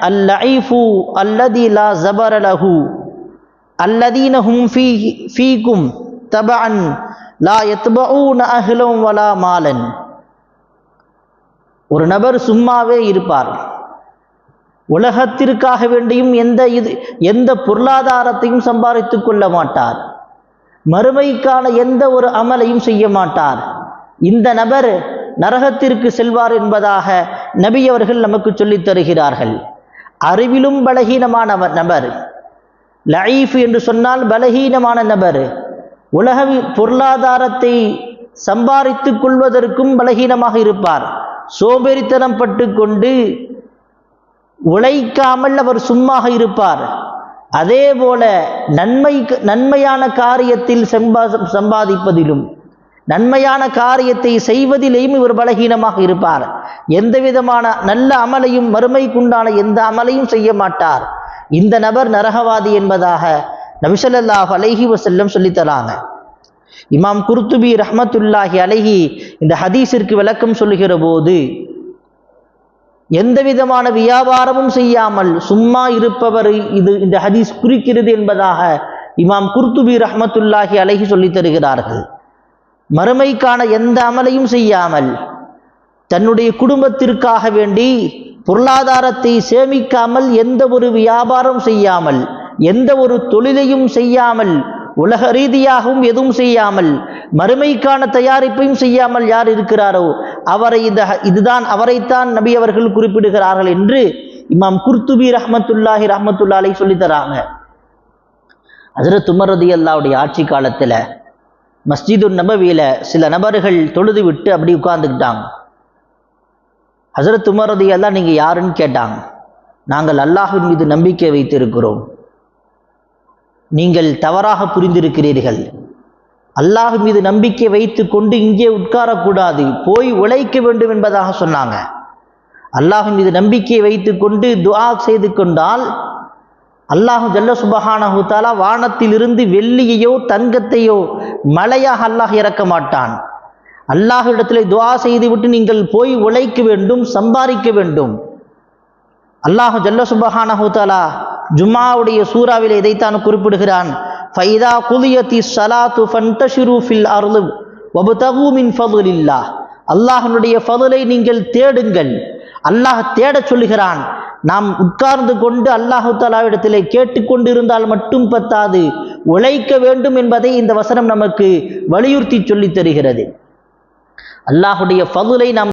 அல்லைஃபு அல்லதி லா ஜபரலஹு அல்லதீனஹும் அல்லதீன ஹும் ஃபீ ஃபீக்கும் தபஅன் லா யத்பஊன அஹ்லம் வலா மாலன். ஒரு நபர் சும்மாவே இருப்பார். உலகத்திற்காக வேண்டியும் எந்த இது எந்த பொருளாதாரத்தையும் சம்பாதித்துக் கொள்ள மாட்டார். மறுமைக்கான எந்த ஒரு அமலையும் செய்ய மாட்டார். இந்த நபர் நரகத்திற்கு செல்வார் என்பதாக நபி அவர்கள் நமக்கு சொல்லித் தருகிறார்கள். அறிவிலும் பலகீனமான நபர். லயீஃப் என்று சொன்னால் பலகீனமான நபர். உலக பொருளாதாரத்தை சம்பாதித்துக் கொள்வதற்கும் பலகீனமாக இருப்பார். சோம்பேறித்தனம் பட்டு கொண்டு உழைக்காமல் அவர் சும்மாக இருப்பார். அதே போல நன்மை நன்மையான காரியத்தில் சம்பா சம்பாதிப்பதிலும் நன்மையான காரியத்தை செய்வதிலேயும் இவர் பலகீனமாக இருப்பார். எந்த விதமான நல்ல அமலையும் மறுமைக்குண்டான எந்த அமலையும் செய்ய மாட்டார். இந்த நபர் நரகவாதி என்பதாக நபிசல்லாஹ் அலைஹி வசல்லம் சொல்லித்தராங்க இமாம் குர்துபி ரஹமத்துல்லாஹி அலஹி இந்த ஹதீஸிற்கு விளக்கம் சொல்லுகிற போது எந்த விதமான வியாபாரமும் செய்யாமல் சும்மா இருப்பவர் இது இந்த ஹதீஸ் குறிக்கிறது என்பதாக இமாம் குர்துபி ரஹமத்துல்லாஹி அலஹி சொல்லித் தருகிறார்கள். மறுமைக்கான எந்த அமலையும் செய்யாமல் தன்னுடைய குடும்பத்திற்காக வேண்டி பொருளாதாரத்தை சேமிக்காமல் எந்த ஒரு வியாபாரம் செய்யாமல் எந்த ஒரு தொழிலையும் செய்யாமல் உலக ரீதியாகவும் எதுவும் செய்யாமல் மறுமைக்கான தயாரிப்பையும் செய்யாமல் யார் இருக்கிறாரோ அவரை இந்த இதுதான் அவரைத்தான் நபி அவர்கள் குறிப்பிடுகிறார்கள் என்று இமாம் குர்துபி ரஹமத்துல்லாஹி ரஹமத்துல்லாலை சொல்லித்தராங்க ஹசரத் உமர் ரதி அல்லாவுடைய ஆட்சி காலத்தில் மஸ்ஜிது நபவியில் சில நபர்கள் தொழுது விட்டு அப்படி உட்கார்ந்துக்கிட்டாங்க. ஹசரத் உமர் ரதி நீங்கள் யாருன்னு கேட்டாங்க. நாங்கள் அல்லாஹின் மீது நம்பிக்கை வைத்திருக்கிறோம். நீங்கள் தவறாக புரிந்திருக்கிறீர்கள். அல்லாஹ் மீது நம்பிக்கை வைத்து கொண்டு இங்கே உட்காரக்கூடாது போய் உழைக்க வேண்டும் என்பதாக சொன்னாங்க. அல்லாஹ் மீது நம்பிக்கை வைத்து கொண்டு துஆ செய்து கொண்டால் அல்லாஹு ஜல்ல சுபஹான தாலா வானத்திலிருந்து வெள்ளியையோ தங்கத்தையோ மழையாக அல்லாஹ் இறக்க மாட்டான். அல்லாஹ் இடத்துல துவா செய்துவிட்டு நீங்கள் போய் உழைக்க வேண்டும் சம்பாதிக்க வேண்டும். அல்லாஹு ஜல்ல சுபஹான தாலா ஜும்மாவுடைய சூறாவில் இதைத்தான் குறிப்பிடுகிறான். ஃபைதா குலியத்தி சலாத்து ஃபன்தஷிரு ஃபில் அருளு வபுதகு மின் ஃபதுலில்லா அல்லாஹனுடைய ஃபதுலை நீங்கள் தேடுங்கள். அல்லாஹ் தேடச் சொல்லுகிறான். நாம் உட்கார்ந்து கொண்டு அல்லாஹு தாலாவிடத்திலே கேட்டுக்கொண்டிருந்தால் மட்டும் பத்தாது. உழைக்க வேண்டும் என்பதை இந்த வசனம் நமக்கு வலியுறுத்தி சொல்லித் தருகிறது. அல்லாஹுடைய ஃபதுலை நாம்